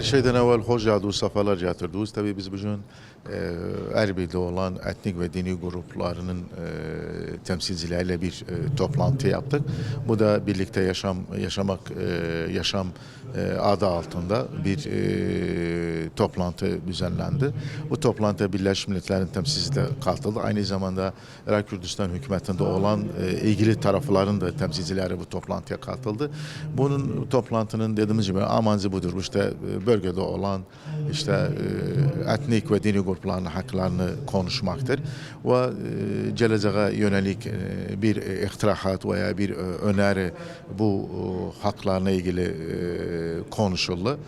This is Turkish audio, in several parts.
Her şeyden evvel hoş geldiniz, sefalar getirdiniz. Tabii biz bugün e, Erbil'de olan etnik ve dini gruplarının e, temsilcileriyle bir e, toplantı yaptık. Bu da birlikte yaşam yaşamak e, yaşam e, adı altında bir e, toplantı düzenlendi. Bu toplantıya Birleşmiş Milletler'in temsilcisi de katıldı. Aynı zamanda Irak Kürdistan hükümetinde olan e, ilgili tarafların da temsilcileri bu toplantıya katıldı. Bunun toplantının dediğimiz gibi amancı budur. İşte e, bölgede olan işte e, etnik ve dini grupların haklarını konuşmaktır. Ve e, geleceğe yönelik e, bir iktirahat veya bir e, öneri bu e, haklarla ilgili e, konuşuldu.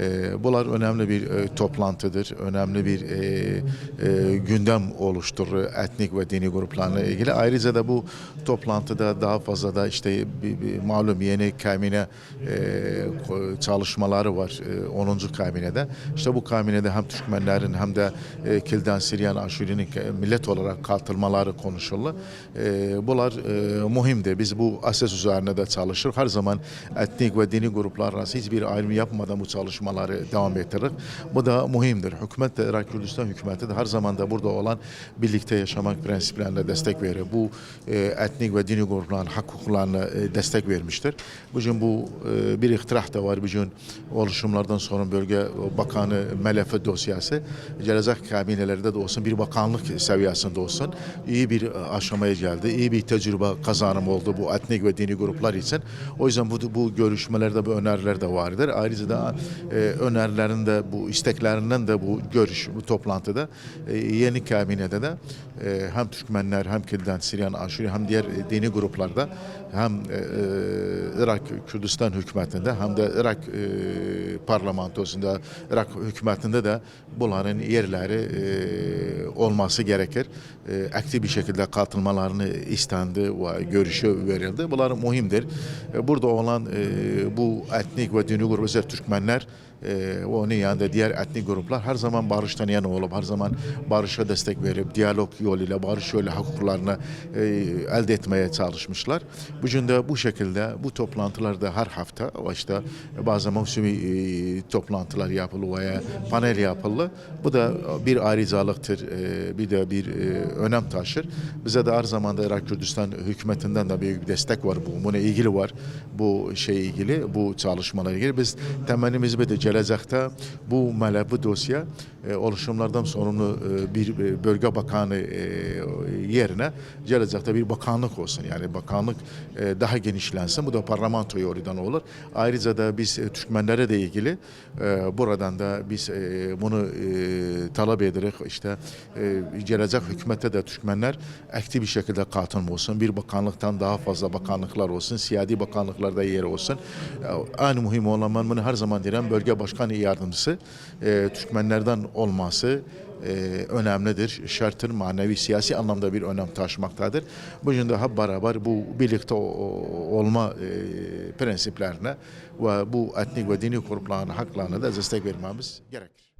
E, bunlar önemli bir e, toplantıdır. Önemli bir e, e, gündem oluşturur etnik ve dini gruplarla ilgili. Ayrıca da bu toplantıda daha fazla da işte bir, bir malum yeni kabine e, çalışmaları var e, 10. kabinede. İşte bu kabinede hem Türkmenlerin hem de e, Kilden Siryan Aşuri'nin e, millet olarak katılmaları konuşulur. E, bunlar e, mühimdir. Biz bu asas üzerine de çalışır. Her zaman etnik ve dini gruplar arası hiçbir ayrım yapmadan bu çalışmaları devam ettirir. Bu da mühimdir. Hükümet de Irak Kürdistan hükümeti de her zaman da burada olan birlikte yaşamak prensiplerine destek verir. Bu e, etnik ve dini grupların hak e, destek vermiştir. Bugün bu e, bir iktirah da var. Bugün oluşumlardan sonra bölge bakanı melefe dosyası gelecek kabinelerde de olsun bir bakanlık seviyesinde olsun iyi bir aşamaya geldi. İyi bir tecrübe kazanım oldu bu etnik ve dini gruplar için. O yüzden bu, bu görüşmelerde bu öneriler de vardır. Ayrıca da e, önerilerin de bu isteklerinden de bu görüş bu toplantıda e, yeni kabinede de e, hem Türkmenler hem Kilden, Siryan, Aşuri hem diğer e, dini gruplarda hem e, e, Irak Kürdistan hükümetinde hem de Irak e, parlamentosunda Irak hükümetinde de bunların yerleri e, olması gerekir. E, aktif bir şekilde katılmalarını istendi ve görüşü verildi. Bunlar mühimdir. E, burada olan e, bu etnik ve dini grup özellikle Türkmenler e, onun yanında diğer etnik gruplar her zaman barıştan yana olup her zaman barışa destek verip diyalog yoluyla barış yoluyla hukuklarını e, elde etmeye çalışmışlar. Bugün de bu şekilde bu toplantılarda her hafta işte bazı mevsimi e, toplantılar yapılır veya panel yapılır. Bu da bir ayrıcalıktır. E, bir de bir e, önem taşır. Bize de her zaman da Irak Kürdistan hükümetinden de büyük bir destek var bu. Buna ilgili var. Bu şey ilgili, bu çalışmalar ilgili. Biz temennimiz bir de gelecekte bu mele, bu dosya e, oluşumlardan sorumlu bir bölge bakanı yerine gelecekte bir bakanlık olsun. Yani bakanlık e, daha genişlensin. Bu da parlamento yolundan olur. Ayrıca da biz e, Türkmenlere de ilgili e, buradan da biz bunu talep ederek işte gelecek hükümette de Türkmenler aktif bir şekilde katılım olsun. Bir bakanlıktan daha fazla bakanlıklar olsun. Siyasi bakanlıklarda yer olsun. E, en mühim olan ben bunu her zaman diyorum bölge başkanı yardımcısı Türkmenlerden olması e, önemlidir. Şartın manevi siyasi anlamda bir önem taşımaktadır. Bugün hep beraber bu birlikte olma e, prensiplerine ve bu etnik ve dini grupların haklarına da destek vermemiz gerekir.